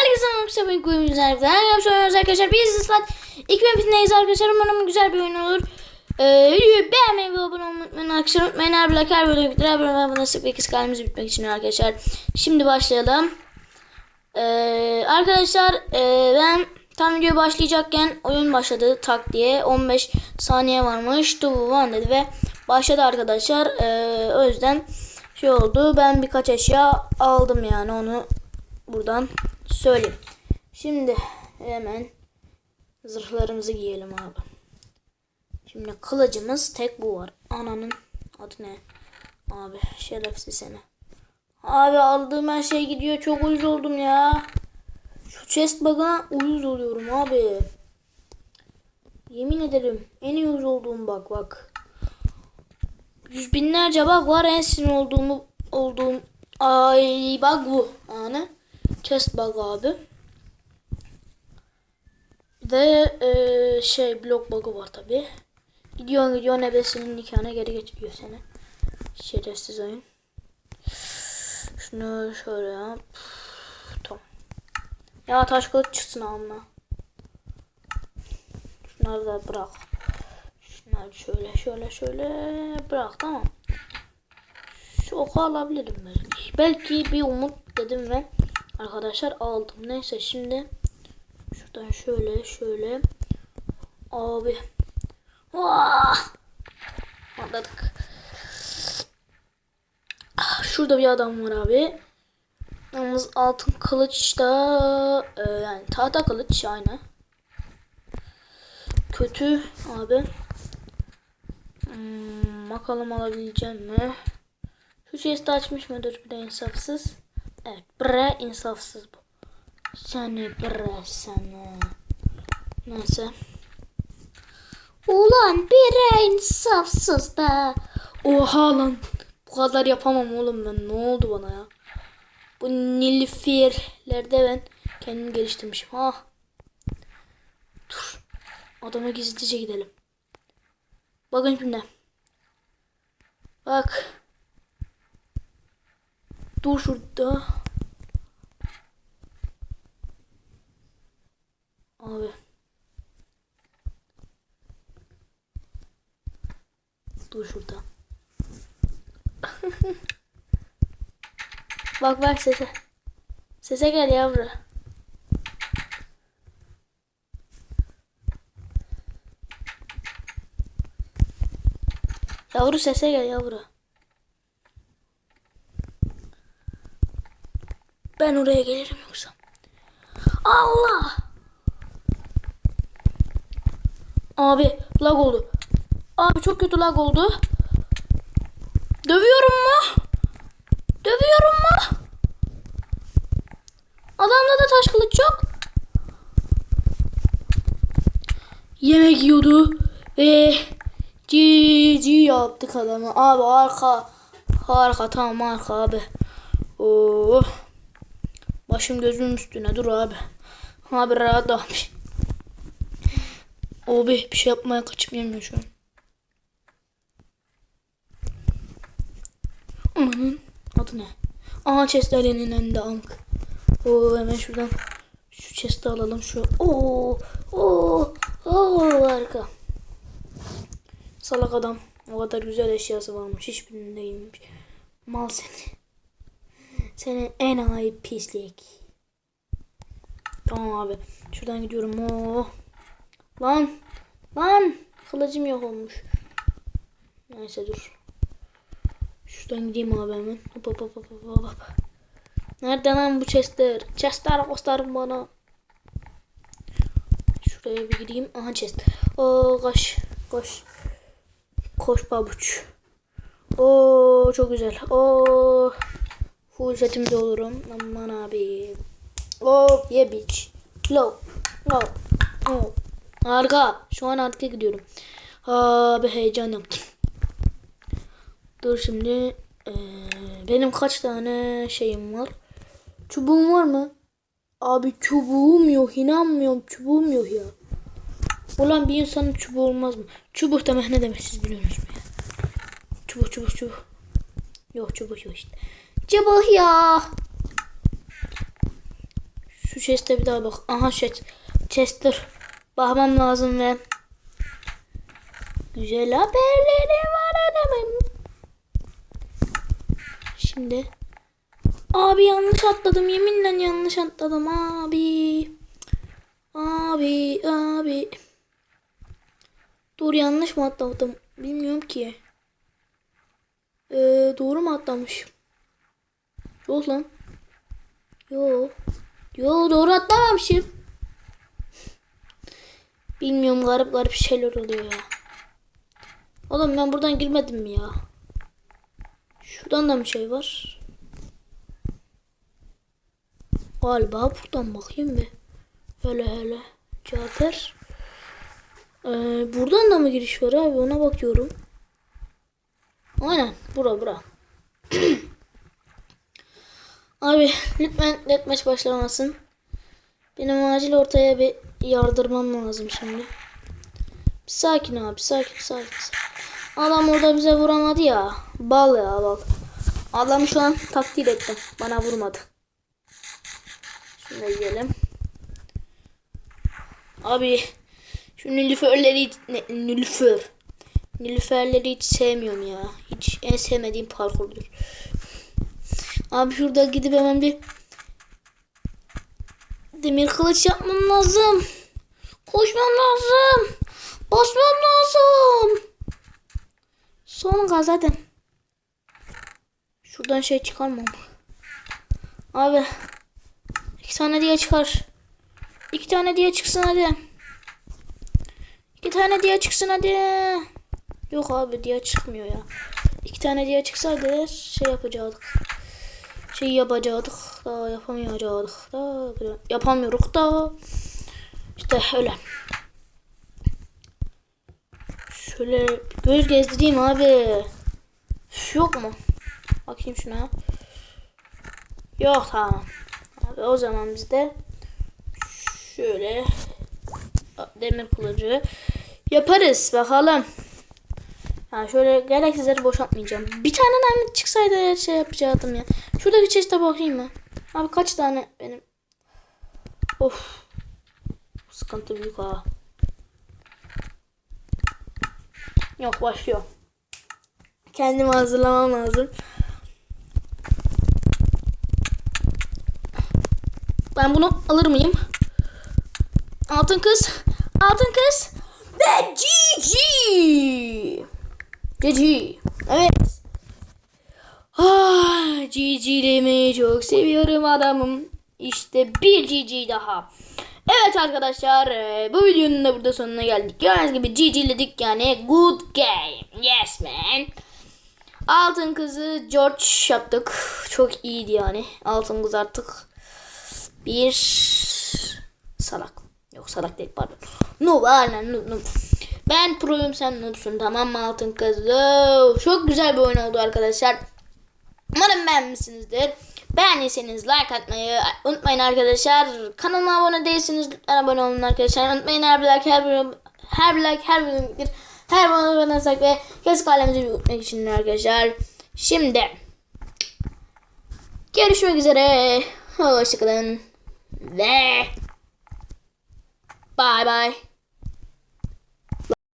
Herkese merhaba ben kuyumcuyuz arkadaşlar. Yapıyoruz arkadaşlar. Biz Islat 2000'deyiz arkadaşlar. Umarım güzel bir oyun olur. Ee, videoyu beğenmeyi ve abone olmayı unutmayın arkadaşlar. Unutmayın her like her video bitir. Her bir abone sık ve kız kalbimizi bitmek için arkadaşlar. Şimdi başlayalım. Ee, arkadaşlar e, ben tam video başlayacakken oyun başladı tak diye 15 saniye varmış. One dedi ve başladı arkadaşlar. Ee, o yüzden şey oldu. Ben birkaç eşya aldım yani onu buradan söyleyeyim. Şimdi hemen zırhlarımızı giyelim abi. Şimdi kılıcımız tek bu var. Ananın adı ne? Abi şerefsiz seni. Abi aldığım her şey gidiyor. Çok uyuz oldum ya. Şu chest bug'ına uyuz oluyorum abi. Yemin ederim en uyuz olduğum bak bak. Yüz binlerce bug var en sinir olduğumu olduğum ay bug bu. Yani chest bug abi. Bir de eee, şey blok bug'ı var tabi. Gidiyorsun gidiyorsun ebesinin nikahına geri getiriyor seni. Şerefsiz oyun. Şunu şöyle yap. Tamam. Ya taş kılıç çıksın alma. Şunları da bırak. Şunları şöyle şöyle şöyle bırak tamam. Şu oku alabilirim belki. Belki bir umut dedim ve arkadaşlar aldım. Neyse şimdi şuradan şöyle şöyle abi Vah! Atladık. Ah, Şurada bir adam var abi. Yalnız altın kılıç da e, yani tahta kılıç aynı. Kötü abi. Hmm, bakalım alabileceğim mi? Şu chest'i açmış mıdır bir de insafsız? Evet bre insafsız bu. Seni bre seni. Neyse. Ulan bir insafsız be. Oha lan. Bu kadar yapamam oğlum ben. Ne oldu bana ya? Bu nilüferlerde ben kendimi geliştirmişim. Ha. Dur. Adama gizlice gidelim. Bakın şimdi. Bak. Dur şurada. Abi. Dur şurada. bak bak sese. Sese gel yavru. Yavru sese gel yavru. Ben oraya gelirim yoksa. Allah! Abi lag oldu. Abi çok kötü lag oldu. Dövüyorum mu? Dövüyorum mu? Adamda da taş kılıç yok. Yemek yiyordu ve cici yaptık adamı. Abi arka harika tamam arka abi. Oo. Başım gözüm üstüne dur abi. Abi rahat abi. Abi bir şey yapmaya kaçıp şu an. Ananın adı ne? Aha chestlerin önünde amk. Oo hemen şuradan şu chest'i alalım şu. Oo oo oo harika. Salak adam. O kadar güzel eşyası varmış. Hiçbirinin değilmiş. Mal seni. Senin en ayıp pislik. Tamam abi. Şuradan gidiyorum. Oo. Lan. Lan. Kılıcım yok olmuş. Neyse dur. Şuradan gideyim abi hemen. Hop hop hop hop hop hop. Nerede lan bu chestler? Chestler gösterin bana. Şuraya bir gideyim. Aha chest. Oo koş. Koş. Koş babuç. Oo çok güzel. Oo full setimde olurum. Aman abi. Oo ye bitch. Low. Low. Oh. Harika. Şu an harika gidiyorum. Abi heyecan yaptım. Dur şimdi. Ee, benim kaç tane şeyim var? Çubuğum var mı? Abi çubuğum yok. İnanmıyorum. Çubuğum yok ya. Ulan bir insanın çubuğu olmaz mı? Çubuk demek ne demek siz biliyorsunuz mu ya? Çubuk çubuk çubuk. Yok çubuk yok işte. Çubuk ya. Şu chest'e bir daha bak. Aha chest. Chester. Bakmam lazım ve güzel haberleri var adamın. Şimdi abi yanlış atladım yeminle yanlış atladım abi. Abi abi. Dur yanlış mı atladım bilmiyorum ki. Ee, doğru mu atlamışım? Yok lan. Yo. Yo doğru atlamamışım. Bilmiyorum garip garip şeyler oluyor ya. Oğlum ben buradan girmedim mi ya? Şuradan da bir şey var. Galiba buradan bakayım bir. Öyle öyle. Cafer. Ee, buradan da mı giriş var abi ona bakıyorum. Aynen bura bura. abi lütfen deathmatch başlamasın. Benim acil ortaya bir yardırmam lazım şimdi. Bir sakin abi sakin sakin. Adam orada bize vuramadı ya. Bal ya bal. Adamı şu an takdir ettim. Bana vurmadı. Şunu yiyelim. Abi şu nilüferleri hiç- ne, nilüfer. Nilüferleri hiç sevmiyorum ya. Hiç en sevmediğim parkurdur. Abi şurada gidip hemen bir demir kılıç yapmam lazım. Koşmam lazım. Basmam lazım. Son gaz hadi. Şuradan şey çıkarmam. Abi. iki tane diye çıkar. İki tane diye çıksın hadi. İki tane diye çıksın hadi. Yok abi diye çıkmıyor ya. İki tane diye çıksaydı şey yapacaktık. Şey yapacaktık da yapamayacaktık da yapamıyoruz da. İşte öyle. Şöyle göz gezdireyim abi. Üf, Yok mu? Bakayım şuna. Yok tamam. Abi o zaman biz de şöyle demir kılıcı yaparız bakalım. Ha şöyle gereksizleri boşaltmayacağım. Bir tane mı çıksaydı eğer şey yapacaktım ya. Şuradaki chest'e bakayım mı? Abi kaç tane benim? Of. Sıkıntı büyük ha. Yok başlıyor. Kendimi hazırlamam lazım. Ben bunu alır mıyım? Altın kız. Altın kız. Ve GG. GG. Evet. Ah, GG'limi çok seviyorum adamım. İşte bir GG daha. Evet arkadaşlar e, bu videonun da burada sonuna geldik. Gördüğünüz gibi GG'ledik yani. Good game. Yes man. Altın kızı George yaptık. Çok iyiydi yani. Altın kız artık bir salak. Yok salak değil pardon. Noob aynen noob noob. Ben proyum sen noobsun tamam mı altın kızı? Çok güzel bir oyun oldu arkadaşlar. Umarım beğenmişsinizdir. Beğendiyseniz like atmayı unutmayın arkadaşlar. Kanalıma abone değilseniz lütfen abone olun arkadaşlar. Unutmayın her bir like her bir, her bir like her bir linktir. Her bir abone olursak ve kesik alemimizi büyütmek için arkadaşlar. Şimdi görüşmek üzere. Hoşçakalın. Ve bye bye.